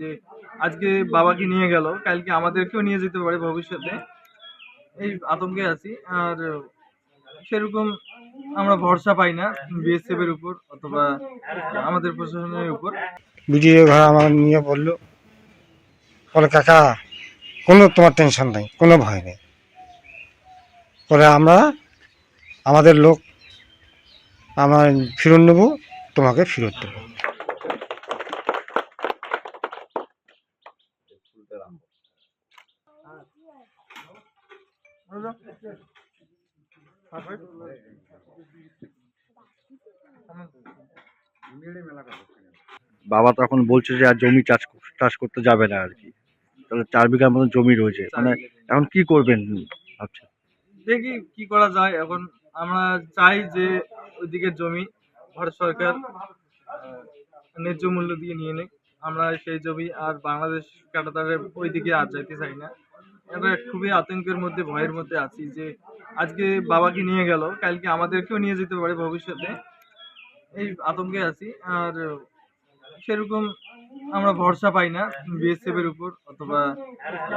যে আজকে বাবাকে নিয়ে গেল, কালকে আমাদেরকেও নিয়ে যেতে পারে ভবিষ্যতে। এই আতঙ্কে আছি। আর সেরকম আমরা ভরসা পাই না বিএসএফ এর উপর অথবা আমাদের প্রশাসনের উপর। ভিডিও ঘর আমার নিয়ে বলল, বলে, কাকা, কোনো তোমার টেনশন নেই, কোনো ভয় নেই। বলে আমরা, আমাদের লোক, আমার ফেরত নেব, তোমাকে ফেরত দেবো। বাবা তখন বলছে যে আর জমি চাষ চাষ করতে যাবে না আর কি। তাহলে চার বিঘার মতো জমি রয়েছে। মানে এখন কি করবেন ভাবছেন দেখি কি করা যায়। এখন আমরা চাই যে ওইদিকে জমি ভারত সরকার ন্যায্য মূল্য দিয়ে নিয়ে নেই আমরা সেই জমি আর বাংলাদেশ কাটাতারের ওইদিকে আর যাইতে চাই না। আমরা খুবই আতঙ্কের মধ্যে ভয়ের মধ্যে আছি যে আজকে বাবাকে নিয়ে গেল কালকে আমাদেরকেও নিয়ে যেতে পারে ভবিষ্যতে। এই আতঙ্কে আছি আর সেরকম আমরা ভরসা পাই না বিএসএফ এর উপর অথবা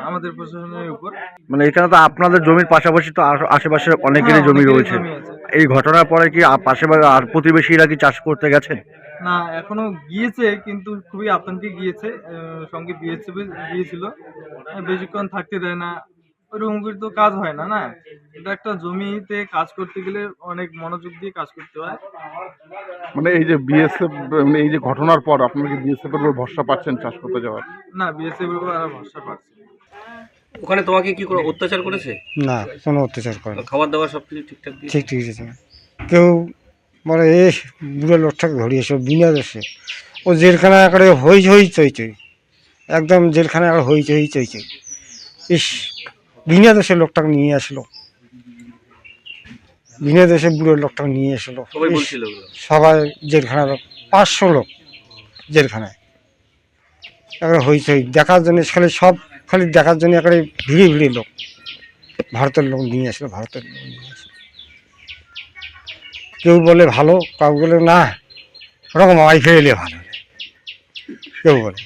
আমাদের প্রশাসনের উপর। মানে এখানে তো আপনাদের জমির পাশাপাশি তো আশেপাশে অনেকেরই হ্যাঁ, জমি রয়েছে। এই ঘটনার পরে কি পাশে আর প্রতিবেশীরা কি চাষ করতে গেছেন না এখনও গিয়েছে কিন্তু খুবই আতঙ্কে গিয়েছে সঙ্গে বিএসএফ গিয়েছিল। বেশিক্ষণ থাকতে দেয় না। ওরকম করে তো কাজ হয় না না? এটা একটা জমিতে কাজ করতে গেলে অনেক মনোযোগ দিয়ে কাজ করতে হয়। মানে এই যে বিএসএফ মানে এই যে ঘটনার পর আপনারা কি বিএসএফ এর উপর ভরসা পাচ্ছেন চাষ করতে যাওয়ার? না বিএসএফ এর উপর আর ভরসা পাচ্ছি ওখানে তোমাকে কি করে অত্যাচার করেছে? না কোনো অত্যাচার করে খাবার দাবার সব কিছু ঠিকঠাক দিয়ে ঠিক ঠিক আছে কেউ বলে এ বুড়ো লোকটাকে ধরিয়েছে বিনা দোষে। ও জেলখানা করে হই হই চই চই একদম জেলখানা করে হই চই চই চই। ইস বিনা দোষে লোকটাকে নিয়ে আসলো। বিনা দোষে বুড়ো লোকটাকে নিয়ে আসলো। সবাই জেলখানার লোক পাঁচশো লোক জেলখানায়। একেবারে হইচই দেখার জন্য খালি সব খালি দেখার জন্য একেবারে ভিড়ে ভিড়ে লোক। ভারতের লোক নিয়ে আসলো ভারতের লোক নিয়ে আসলো। কেউ বলে ভালো, কাউ বলে না, ওরকম মাই ফেলে ভালো। কেউ বলে।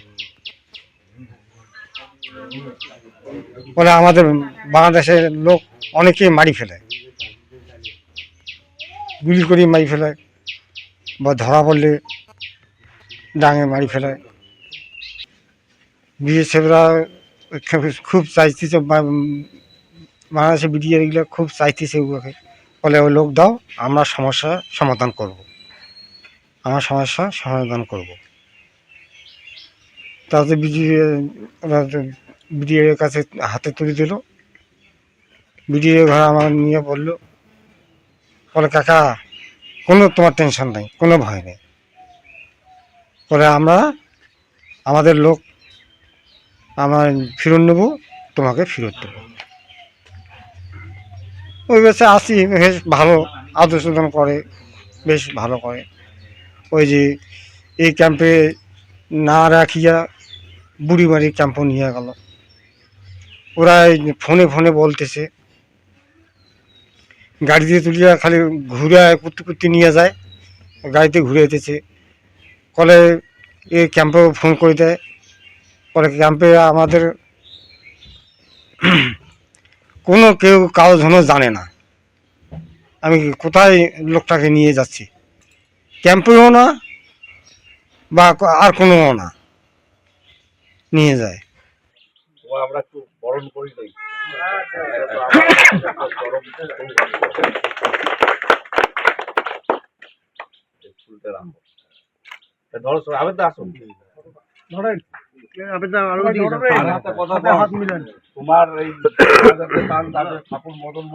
বলে আমাদের বাংলাদেশের লোক অনেকেই মারি ফেলে। গুলি করে মারি ফেলে, বা ধরা পড়লে ডাঙে মারি ফেলে। বিএসএফরা খুব চাইতেছে বাংলাদেশে বিডিআর খুব চাইতেছে ওগুলোকে। বলে, ওই লোক দাও, আমরা সমস্যা সমাধান করব। আমার সমস্যা সমাধান করব। তাতে বিডিএ বিডিএর কাছে হাতে তুলে দিল বিডিএ ঘর আমার নিয়ে বলল, বলে, কাকা, কোনো তোমার টেনশন নেই, কোনো ভয় নেই বলে, আমরা, আমাদের লোক, আমার ফেরত নেব, তোমাকে ফেরত দেবো ওই বেশে আসি, বেশ ভালো আদর সাদন করে, বেশ ভালো করে। ওই যে এই ক্যাম্পে না রাখিয়া বুড়ি বুড়িমারি ক্যাম্পও নিয়ে গেল। ওরা ফোনে ফোনে বলতেছে। গাড়িতে তুলিয়া খালি ঘুরে কুত্তি কুত্তি নিয়ে যায়, গাড়িতে ঘুরে যেতেছে কলে এ ক্যাম্পে ফোন করে দেয়। পরে ক্যাম্পে আমাদের কোনো কেউ কাউ যেন জানে না। আমি কোথায় লোকটাকে নিয়ে যাচ্ছি? ক্যাম্পেও না বা আর কোনো না। নিয়ে যায়। আমরা একটু বরণ করি ধরো আবেদ আসুন। তোমার এই ঠাকুর মদন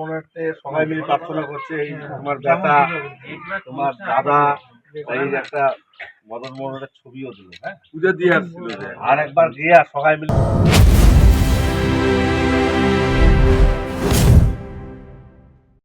সবাই মিলে প্রার্থনা করছে এই তোমার বেটা তোমার দাদা এই একটা মদন মোহনের ছবিও দিল হ্যাঁ? পুজো দিয়ে আসছিল আর একবার গিয়ে সবাই মিলে